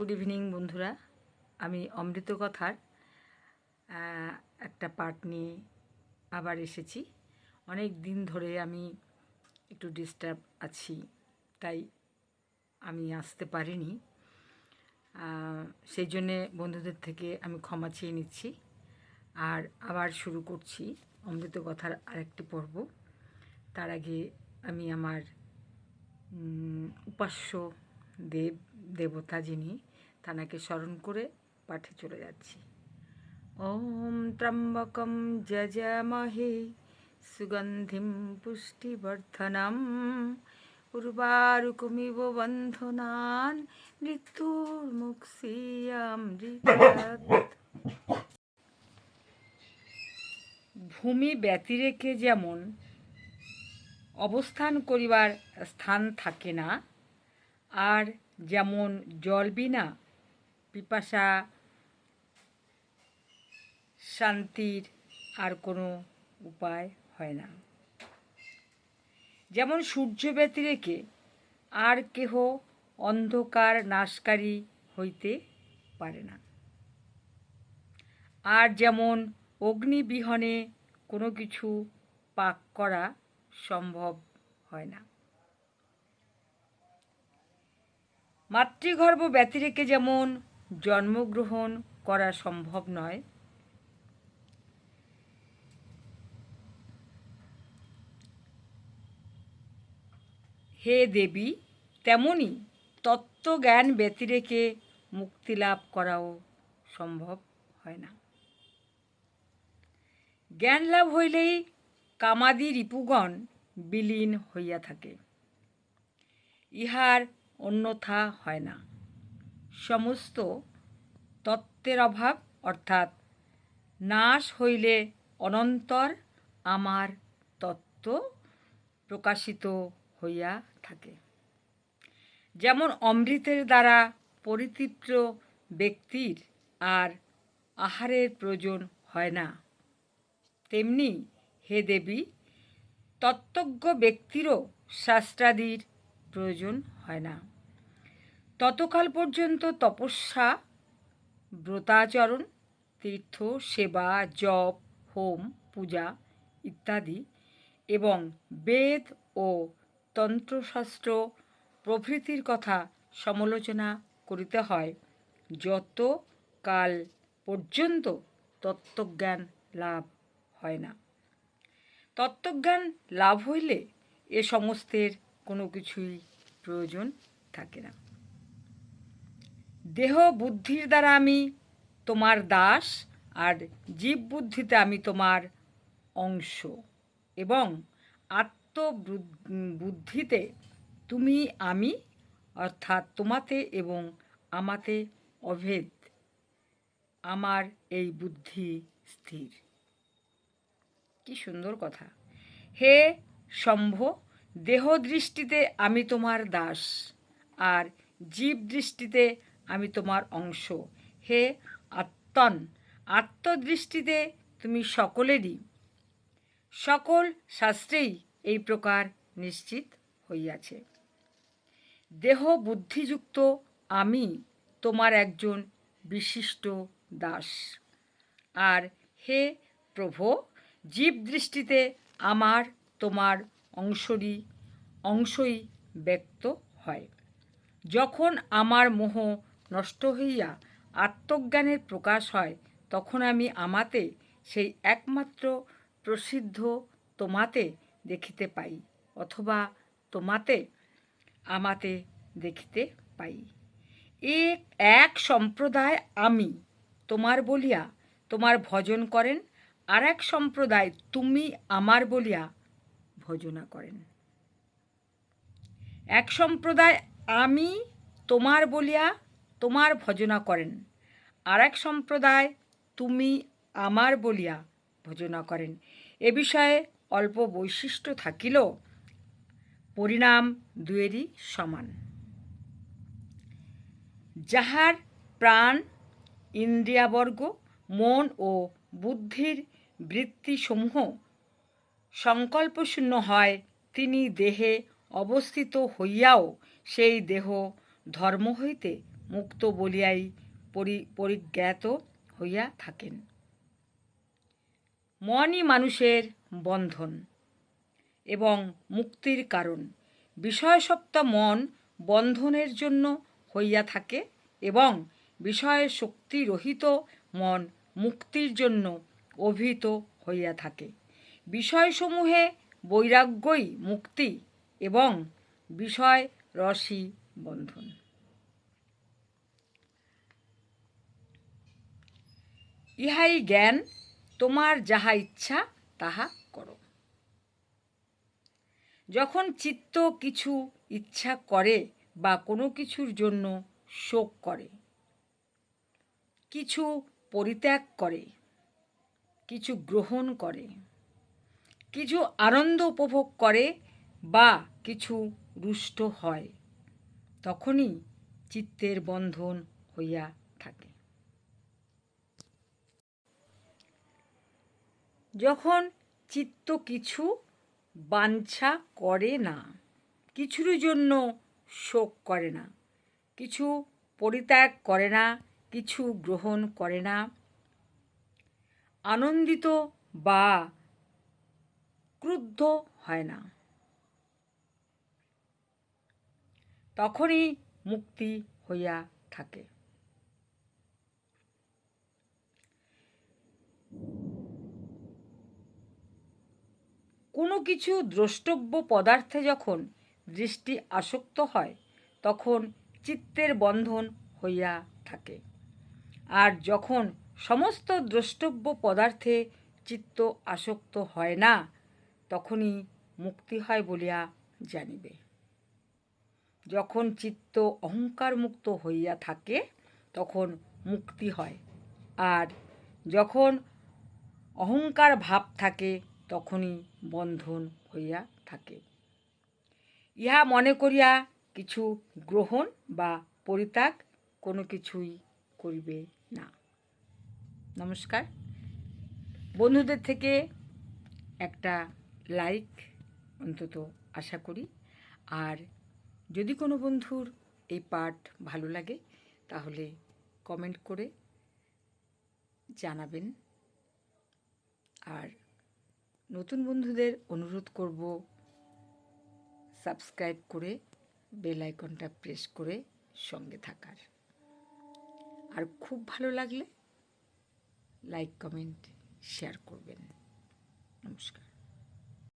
Good evening বন্ধুরা। আমি অমৃত কথার একটা পার্ট নিয়ে আবার এসেছি। অনেক দিন ধরে আমি একটু ডিস্টার্ব আছি, তাই আমি আসতে পারিনি। সেই জন্যে বন্ধুদের থেকে আমি ক্ষমা চেয়ে নিচ্ছি। আর আবার শুরু করছি অমৃত কথার আরেকটি পর্ব। তার আগে আমি আমার উপাস্য দেব, দেবতা যিনি তানাকে স্মরণ করে পাঠে চলে যাচ্ছি। ওম ত্রম্বকম যজামহে সুগন্ধিম পুষ্টিবর্ধনম, উর্বারুকমিব বন্ধনান মৃত্যুর্মুক্ষিয়ামৃতাৎ ভূমি ব্যতিরেকে যেমন অবস্থান করিবার স্থান থাকে না, আর যেমন জল বিনা পিপাসা, শান্তির আর কোনো উপায় হয় না। যেমন সূর্য ব্যতিরেকে আর কেহ অন্ধকার নাশকারী হইতে পারে না। আর যেমন অগ্নিবিহনে কোনো কিছু পাক করা সম্ভব হয় না। মাতৃগর্ভ ব্যতিরেকে যেমন জন্মগ্রহণ করা সম্ভব নয়। হে দেবী, তেমনি তত্ত্বজ্ঞান ব্যতিরেকে মুক্তি লাভ করাও সম্ভব হয় না। জ্ঞান লাভ হইলেই কামাদি রিপুগণ বিলীন হইয়া থাকে। ইহার অন্যথা হয় না। সমস্ত তত্ত্বের অভাব, অর্থাৎ নাশ হইলে অনন্তর আমার তত্ত্ব প্রকাশিত হইয়া থাকে। যেমন অমৃতের দ্বারা পরিতৃপ্ত ব্যক্তির আর আহারের প্রয়োজন হয় না, তেমনি হে দেবী, তত্ত্বজ্ঞ ব্যক্তিরও শাস্ত্রাদির প্রয়োজন হয় না। ততকাল পর্যন্ত তপস্যা, ব্রতাচরণ, তীর্থ, সেবা, জপ, হোম, পূজা ইত্যাদি এবং বেদ ও তন্ত্রশাস্ত্র প্রভৃতির কথা সমালোচনা করিতে হয় যত কাল পর্যন্ত তত্ত্বজ্ঞান লাভ হয় না। তত্ত্বজ্ঞান লাভ হইলে এ সমস্তের কোনো কিছুই প্রয়োজন থাকে না। দেহ বুদ্ধির দ্বারা আমি তোমার দাস আর জীব বুদ্ধিতে আমি তোমার অংশ। এবং আত্ম বুদ্ধিতে তুমি আমি, অর্থাৎ তোমাতে এবং আমাতে অভেদ। আমার এই বুদ্ধি স্থির। কি সুন্দর কথা। হে শম্ভ, দেহ দৃষ্টিতে আমি তোমার দাস আর জীব দৃষ্টিতে আমি তোমার অংশ। হে আত্মন, আত্মদৃষ্টিতে তুমি সকলেরই। সকল শাস্ত্রেই এই প্রকার নিশ্চিত হইয়াছে। দেহ বুদ্ধিযুক্ত আমি তোমার একজন বিশিষ্ট দাস। আর হে প্রভো জীব দৃষ্টিতে আমার তোমার অংশরই, অংশই ব্যক্ত হয়। যখন আমার মোহ নষ্ট হইয়া আত্মজ্ঞানের প্রকাশ হয়, তখন আমি আমাতে সেই একমাত্র প্রসিদ্ধ তোমাতে দেখিতে পাই, অথবা তোমাতে আমাতে দেখিতে পাই। এক এক সম্প্রদায় আমি, তোমার বলিয়া তোমার ভজন করেন আর এক সম্প্রদায় তুমি আমার বলিয়া ভজনা করেন। এক সম্প্রদায় আমি, তোমার বলিয়া তোমার ভজনা করেন। আর এক সম্প্রদায় তুমি আমার বলিয়া ভজনা করেন। এ বিষয়ে অল্প বৈশিষ্ট্য থাকিল। পরিণাম দুয়েরই সমান। যাহার প্রাণ ইন্দ্রিয়াবর্গ, মন ও বুদ্ধির বৃত্তিসমূহ সংকল্পশূন্য হয়, তিনি দেহে অবস্থিত হইয়াও সেই দেহ ধর্ম হইতে মুক্ত বলিয়াই পরি, পরিজ্ঞাত হইয়া থাকেন। মনই মানুষের বন্ধন এবং মুক্তির কারণ। বিষয়সপ্তা মন বন্ধনের জন্য হইয়া থাকে এবং বিষয় শক্তিরহিত মন মুক্তির জন্য অভিহিত হইয়া থাকে। বিষয়সমূহে বৈরাগ্যই মুক্তি এবং বিষয় রসই বন্ধন। ইহাই জ্ঞান, তোমার যাহা ইচ্ছা, তাহা করো। যখন চিত্ত কিছু ইচ্ছা করে বা কোনো কিছুর জন্য শোক করে, কিছু পরিত্যাগ করে, কিছু গ্রহণ করে, কিছু আনন্দ উপভোগ করে বা কিছু রুষ্ট হয়, তখনই চিত্তের বন্ধন হইয়া থাকে যখন চিত্ত কিছু বাঞ্ছা করে না, কিছুর জন্য শোক করে না, কিছু পরিত্যাগ করে না, কিছু গ্রহণ করে না, আনন্দিত বা ক্রুদ্ধ হয় না। তখনই মুক্তি হইয়া থাকে। কোনো কিছু দ্রষ্টব্য পদার্থে যখন দৃষ্টি আসক্ত হয়, তখন চিত্তের বন্ধন হইয়া থাকে। আর যখন সমস্ত দ্রষ্টব্য পদার্থে চিত্ত আসক্ত হয় না, তখনই মুক্তি হয় বলিয়া জানিবে। যখন চিত্ত অহংকার মুক্ত হইয়া থাকে, তখন মুক্তি হয়। আর যখন অহংকার ভাব থাকে তখনই বন্ধন হইয়া থাকে। ইহা মনে করিয়া কিছু গ্রহণ বা পরিত্যাগ কোনো কিছুই করিবে না। নমস্কার। বন্ধুদের থেকে একটা লাইক অন্তত আশা করি। আর যদি কোনো বন্ধুর এই পাঠ ভালো লাগে, তাহলে কমেন্ট করে জানাবেন। আর নতুন বন্ধুদের অনুরোধ করব সাবস্ক্রাইব করে বেল আইকনটা প্রেস করে সঙ্গে থাকার। আর খুব ভালো লাগলে লাইক কমেন্ট শেয়ার করবেন। নমস্কার।